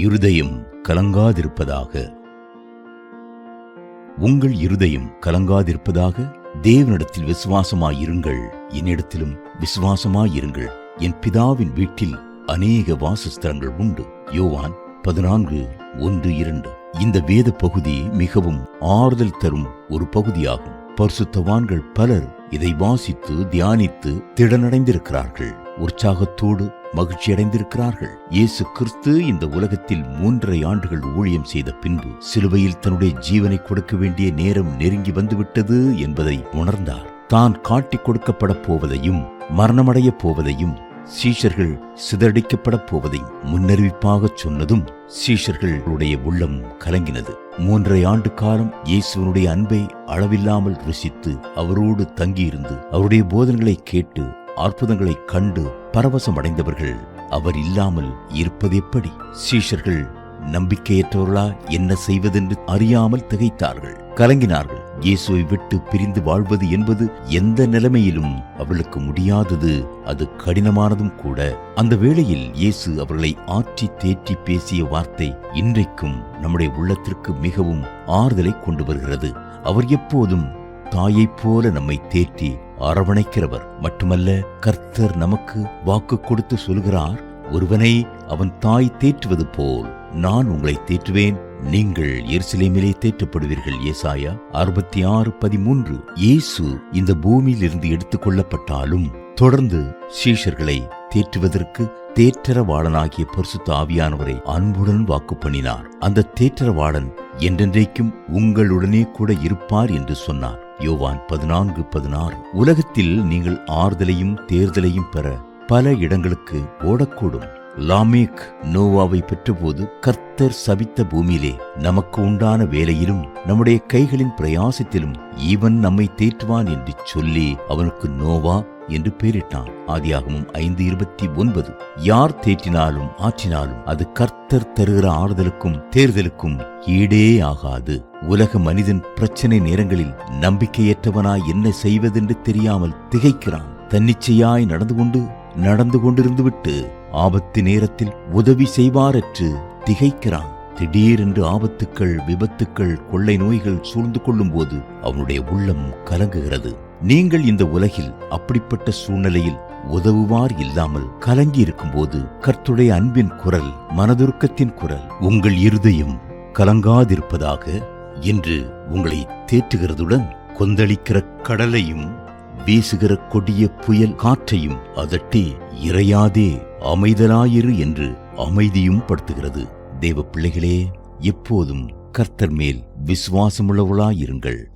இருதயம் கலங்காதிருப்பதாக. உங்கள் இருதயம் கலங்காதிருப்பதாக தேவனிடத்தில் விசுவாசமாயிருங்கள். என்னிடத்திலும் விசுவாசமாயிருங்கள். என் பிதாவின் வீட்டில் அநேக வாசஸ்தலங்கள் உண்டு. யோவான் பதினான்கு ஒன்று இரண்டு. இந்த வேத பகுதி மிகவும் ஆறுதல் தரும் ஒரு பகுதியாகும். பரிசுத்தவான்கள் பலர் இதை வாசித்து தியானித்து திடனடைந்திருக்கிறார்கள். உற்சாகத்தோடு மகிழ்ச்சி அடைந்திருக்கிறார்கள் இயேசு கிறிஸ்து இந்த உலகத்தில் மூன்றரை ஆண்டுகள் ஊழியம் செய்த பின்பு சிலுவையில் தன்னுடைய ஜீவனை கொடுக்க வேண்டிய நேரம் நெருங்கி வந்துவிட்டது என்பதை உணர்ந்தார். தான் காட்டிக் கொடுக்கப்படப் போவதையும் மரணமடையப் போவதையும் சீஷர்கள் சிதறடிக்கப்படப் போவதை முன்னறிவிப்பாகச் சொன்னதும் சீஷர்களுடைய உள்ளம் கலங்கினது. மூன்றரை ஆண்டு காலம் இயேசுவனுடைய அன்பை அளவில்லாமல் ருசித்து அவரோடு தங்கியிருந்து அவருடைய போதனைகளை கேட்டு அற்புதங்களை கண்டு பரவசம் அடைந்தவர்கள் அவர் இல்லாமல் இருப்பது எப்படி? சீஷர்கள் நம்பிக்கையற்றவர்களா? என்ன செய்வதென்று அறியாமல் திகைத்தார்கள். கலங்கினார்கள். இயேசுவை விட்டு பிரிந்து வாழ்வது என்பது எந்த நிலைமையிலும் அவளுக்கு முடியாதது. அது கடினமானதும் கூட. அந்த வேளையில் இயேசு அவர்களை ஆற்றி தேற்றி பேசிய வார்த்தை இன்றைக்கும் நம்முடைய உள்ளத்திற்கு மிகவும் ஆறுதலை கொண்டு வருகிறது. அவர் எப்போதும் தாயைப் போல நம்மை தேற்றி அரவணைக்கிறவர் மட்டுமல்ல கர்த்தர் நமக்கு வாக்கு கொடுத்து சொல்கிறார் ஒருவனை அவன் தாய் தேற்றுவது போல் நான் உங்களை தேற்றுவேன். நீங்கள் எருசலேமிலே தேற்றப்படுவீர்கள். ஏசாயா அறுபத்தி ஆறு பதிமூன்று. இயேசு இந்த பூமியில் இருந்து எடுத்துக் கொள்ளப்பட்டாலும் தொடர்ந்து சீஷர்களை தேற்றுவதற்கு தேற்றரவாளனாகிய பரிசுத்த ஆவியானவரை அன்புடன் வாக்கு பண்ணினார். அந்த தேற்றரவாளன் என்றென்றைக்கும் உங்களுடனே கூட இருப்பார் என்று சொன்னார். யோவான் பதினான்கு பதினாறு. உலகத்தில் நீங்கள் ஆறுதலையும் தேர்தலையும் பெற பல இடங்களுக்கு ஓடக்கூடும். லாமேக் நோவாவை பெற்றபோது கர்த்தர் சபித்த பூமியிலே நமக்கு உண்டான வேலையிலும் நம்முடைய கைகளின் பிரயாசத்திலும் இவன் நம்மை தேற்றுவான் என்று சொல்லி அவனுக்கு நோவா என்று பெயரிட்டான். ஆதியாகமும் ஐந்து இருபத்தி ஒன்பது. யார் தேற்றினாலும் ஆற்றினாலும் அது கர்த்தர் தருகிற ஆறுதலுக்கும் தேர்தலுக்கும் ஈடே ஆகாது. உலக மனிதன் பிரச்சனை நேரங்களில் நம்பிக்கையற்றவனாய் என்ன செய்வதென்று தெரியாமல் திகைக்கிறான். தன்னிச்சையாய் நடந்து கொண்டு நடந்து கொண்டிருந்துவிட்டு ஆபத்து நேரத்தில் உதவி செய்வாரற்று திகைக்கிறான். திடீரென்று ஆபத்துக்கள் விபத்துக்கள் கொள்ளை நோய்கள் சூழ்ந்து கொள்ளும் போது அவனுடைய உள்ளம் கலங்குகிறது. நீங்கள் இந்த உலகில் அப்படிப்பட்ட சூழ்நிலையில் உதவுவார் இல்லாமல் கலங்கி இருக்கும்போது கர்த்துடைய அன்பின் குரல் மனதுருக்கத்தின் குரல் உங்கள் இருதயம் கலங்காதிருப்பதாக என்று உங்களை தேற்றுகிறதுடன் கொந்தளிக்கிற கடலையும் வீசுகிற கொடிய புயல் காற்றையும் அதட்டி இறையாதே அமைதலாயிரு என்று அமைதியும் படுத்துகிறது. தேவ பிள்ளைகளே எப்போதும் கர்த்தர் மேல் விசுவாசமுள்ளவளாயிருங்கள்